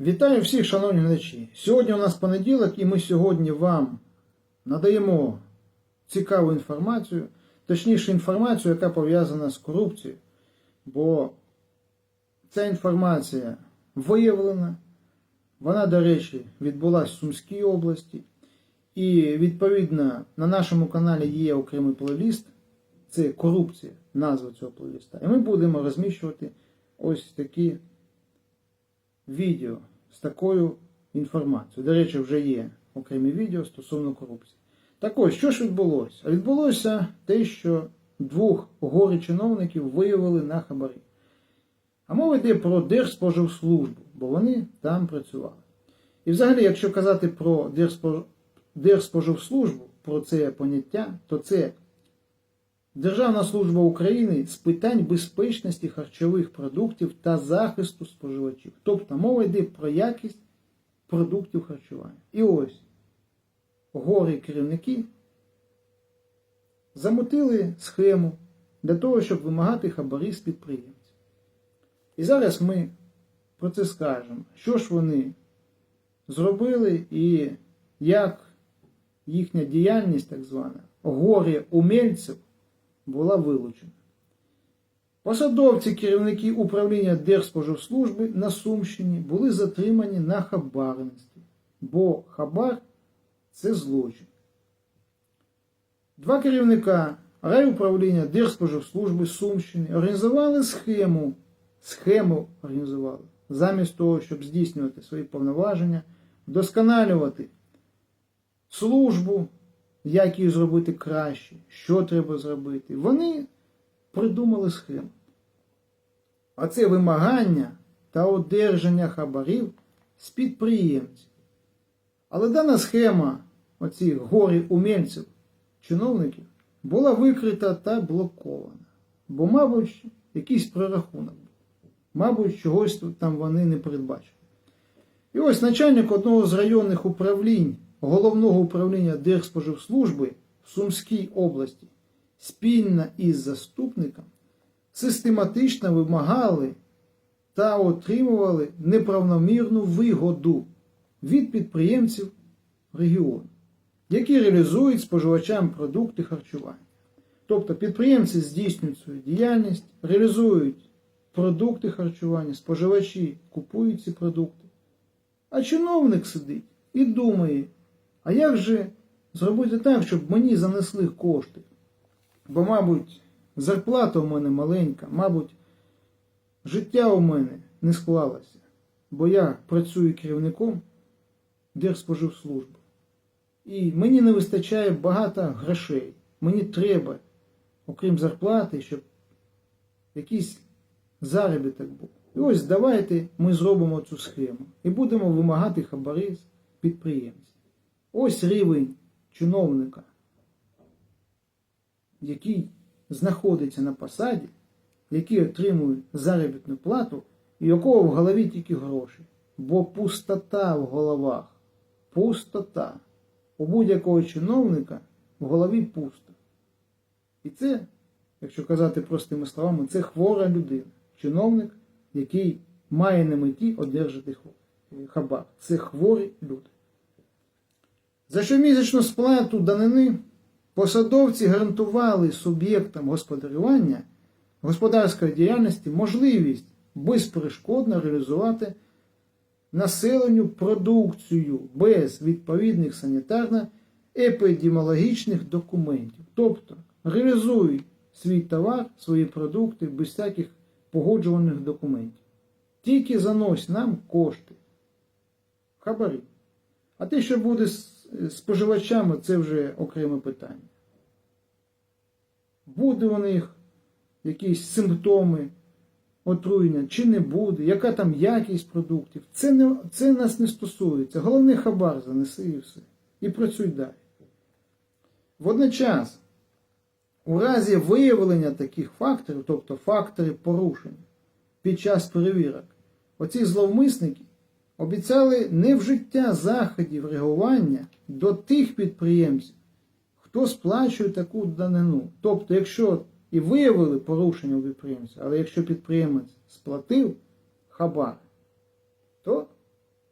Вітаю всіх, шановні глядачі. Сьогодні у нас понеділок, і ми сьогодні вам надаємо цікаву інформацію, точніше інформацію, яка пов'язана з корупцією. Бо ця інформація виявлена, вона, до речі, відбулася в Сумській області. І відповідно на нашому каналі є окремий плейліст. Це корупція, назва цього плейліста. І ми будемо розміщувати ось такі відео з такою інформацією. До речі, вже є окремі відео стосовно корупції. Так ось, що ж відбулося? А Відбулося те, що двох горі чиновників виявили на хабарі. А мова йде про Держспоживслужбу, бо вони там працювали. І взагалі, якщо казати про Держспож... Держспоживслужбу, про це поняття, то це Державна служба України з питань безпечності харчових продуктів та захисту споживачів. Тобто мова йде про якість продуктів харчування. І ось гори керівники замотили схему для того, щоб вимагати хабарі з підприємців. І зараз ми про це скажемо, що ж вони зробили і як їхня діяльність, так звана, горі умельців була вилучена. Посадовці, керівники управління Держспоживслужби на Сумщині були затримані на хабарництві, бо хабар це злочин. Два керівника райуправління Держспоживслужби Сумщини організували схему, схему організували, замість того, щоб здійснювати свої повноваження, вдосконалювати службу, як її зробити краще, що треба зробити. Вони придумали схему. А це вимагання та одержання хабарів з підприємців. Але дана схема оцих горі умельців, чиновників, була викрита та блокована. Бо, мабуть, якийсь прорахунок був. Мабуть, чогось там вони не передбачили. І ось начальник одного з районних управлінь Головного управління Держспоживслужби в Сумській області спільно із заступником систематично вимагали та отримували неправномірну вигоду від підприємців регіону, які реалізують споживачам продукти харчування. Тобто підприємці здійснюють свою діяльність, реалізують продукти харчування, споживачі купують ці продукти. А чиновник сидить і думає, а як же зробити так, щоб мені занесли кошти? Бо, мабуть, зарплата у мене маленька, мабуть, життя у мене не склалося, бо я працюю керівником Держспоживслужби. І мені не вистачає багато грошей. Мені треба, окрім зарплати, щоб якийсь заробіток був. І ось давайте ми зробимо цю схему і будемо вимагати хабари з підприємців. Ось рівень чиновника, який знаходиться на посаді, який отримує заробітну плату, і якого в голові тільки гроші. Бо пустота в головах, пустота. У будь-якого чиновника в голові пусто. І це, якщо казати простими словами, це хвора людина. Чиновник, який має на меті одержати хабар. Це хворі люди. За щомісячну сплату данини посадовці гарантували суб'єктам господарювання господарської діяльності можливість безперешкодно реалізувати населенню продукцію без відповідних санітарно-епідеміологічних документів. Тобто реалізують свій товар, свої продукти без всяких погоджуваних документів. Тільки занось нам кошти. Хабарі. А те, що буде споживачами, це вже окреме питання. Буде у них якісь симптоми отруєння, чи не буде, яка там якість продуктів. Це, не, це нас не стосується. Головне хабар занеси і все. І працюй далі. Водночас, у разі виявлення таких факторів, тобто фактори порушень під час перевірок, оці зловмисники обіцяли невжиття заходів реагування до тих підприємців, хто сплачує таку данину. Тобто, якщо і виявили порушення у підприємця, але якщо підприємець сплатив хабар, то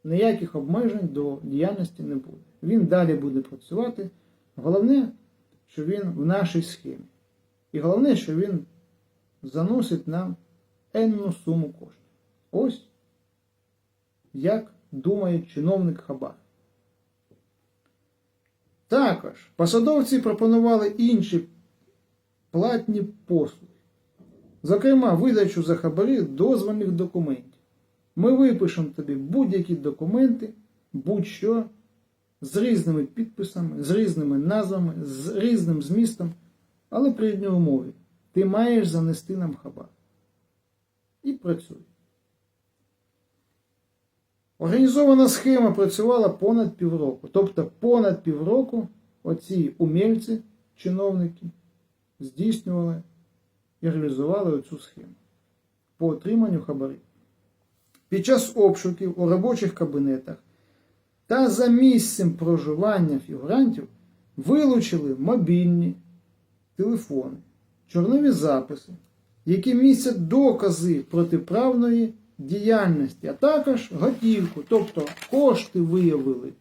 ніяких обмежень до діяльності не буде. Він далі буде працювати. Головне, що він в нашій схемі. І головне, що він заносить нам енну суму коштів. Ось як думає чиновник Хабар. Також посадовці пропонували інші платні послуги. Зокрема, видачу за хабарі дозвольних документів. Ми випишемо тобі будь-які документи, будь-що, з різними підписами, з різними назвами, з різним змістом, але при одній умові. Ти маєш занести нам хабар. І працюй. Організована схема працювала понад півроку. Тобто понад півроку оці умільці, чиновники, здійснювали і реалізували оцю схему по отриманню хабарів. Під час обшуків у робочих кабінетах та за місцем проживання фігурантів вилучили мобільні телефони, чорнові записи, які містять докази протиправної діяльності, а також готівку, тобто кошти виявили.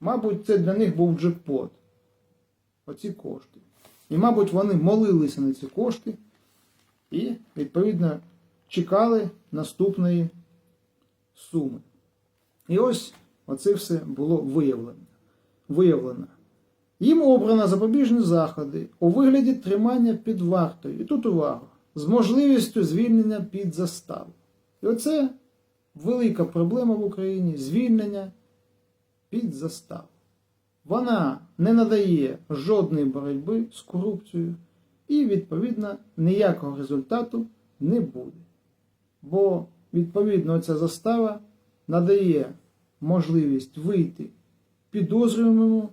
Мабуть, це для них був джекпот. Оці кошти. І, мабуть, вони молилися на ці кошти і, відповідно, чекали наступної суми. І ось оце все було виявлено. виявлено. Їм обрано запобіжні заходи у вигляді тримання під вартою. І тут увага, з можливістю звільнення під заставу. І оце велика проблема в Україні звільнення під заставу. Вона не надає жодної боротьби з корупцією і, відповідно, ніякого результату не буде. Бо, відповідно, ця застава надає можливість вийти підозрюваному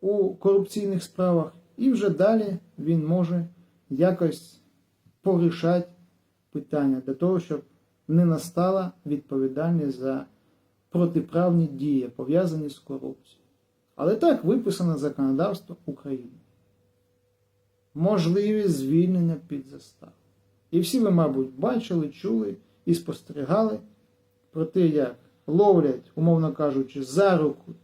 у корупційних справах, і вже далі він може якось порішати питання для того, щоб не настала відповідальність за протиправні дії, пов'язані з корупцією. Але так виписано законодавство України. Можливість звільнення під заставу. І всі ви, мабуть, бачили, чули і спостерігали про те, як ловлять, умовно кажучи, за руку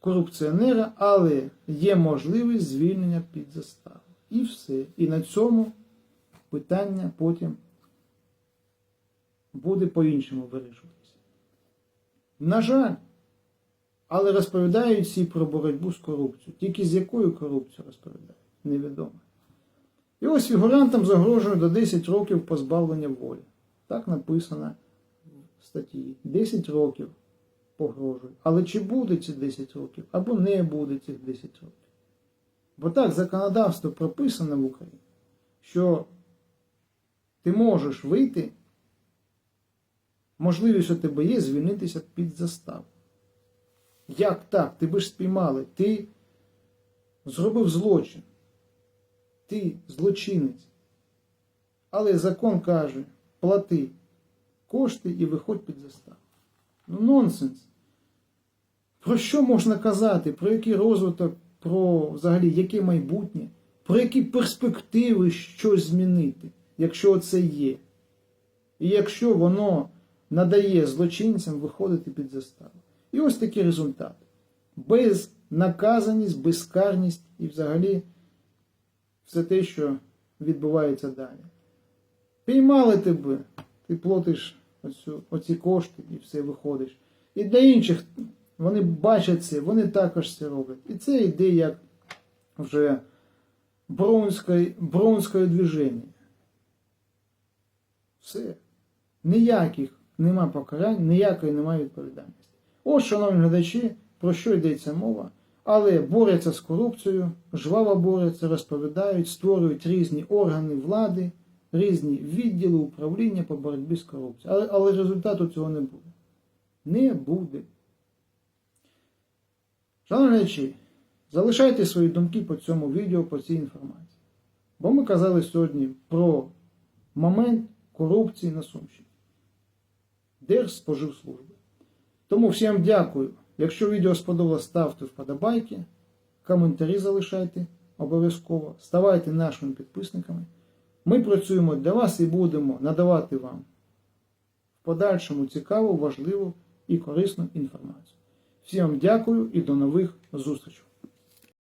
корупціонера, але є можливість звільнення під заставу. І все. І на цьому питання потім буде по-іншому вирішуватися. На жаль, але розповідають всі про боротьбу з корупцією. Тільки з якою корупцією розповідають, невідомо. І ось фігурантам загрожує до 10 років позбавлення волі. Так написано в статті. 10 років погрожує. Але чи буде ці 10 років, або не буде цих 10 років. Бо так законодавство прописано в Україні, що ти можеш вийти, можливість у тебе є звільнитися під заставу. Як так? Тебе ж спіймали, ти зробив злочин, ти злочинець. Але закон каже, плати кошти і виходь під заставу. Ну, нонсенс. Про що можна казати? Про який розвиток, про взагалі яке майбутнє, про які перспективи щось змінити, якщо це є. І якщо воно надає злочинцям виходити під заставу. І ось такий результат. Безнаказаність, безкарність і взагалі все те, що відбувається далі. Піймали тебе, ти платиш оцю, оці кошти і все виходиш. І для інших вони бачать це, вони також це роблять. І це йде як вже бронське, движення. Все. Ніяких нема покарань, ніякої немає відповідальності. Ось, шановні глядачі, про що йдеться мова. Але борються з корупцією, жваво борються, розповідають, створюють різні органи влади, різні відділи управління по боротьбі з корупцією. Але, але результату цього не буде. Не буде. Шановні глядачі, залишайте свої думки по цьому відео, по цій інформації. Бо ми казали сьогодні про момент корупції на Сумщині. Держспоживслужби. Тому всім дякую. Якщо відео сподобалось, ставте вподобайки, коментарі залишайте обов'язково, ставайте нашими підписниками. Ми працюємо для вас і будемо надавати вам в подальшому цікаву, важливу і корисну інформацію. Всім дякую і до нових зустрічей!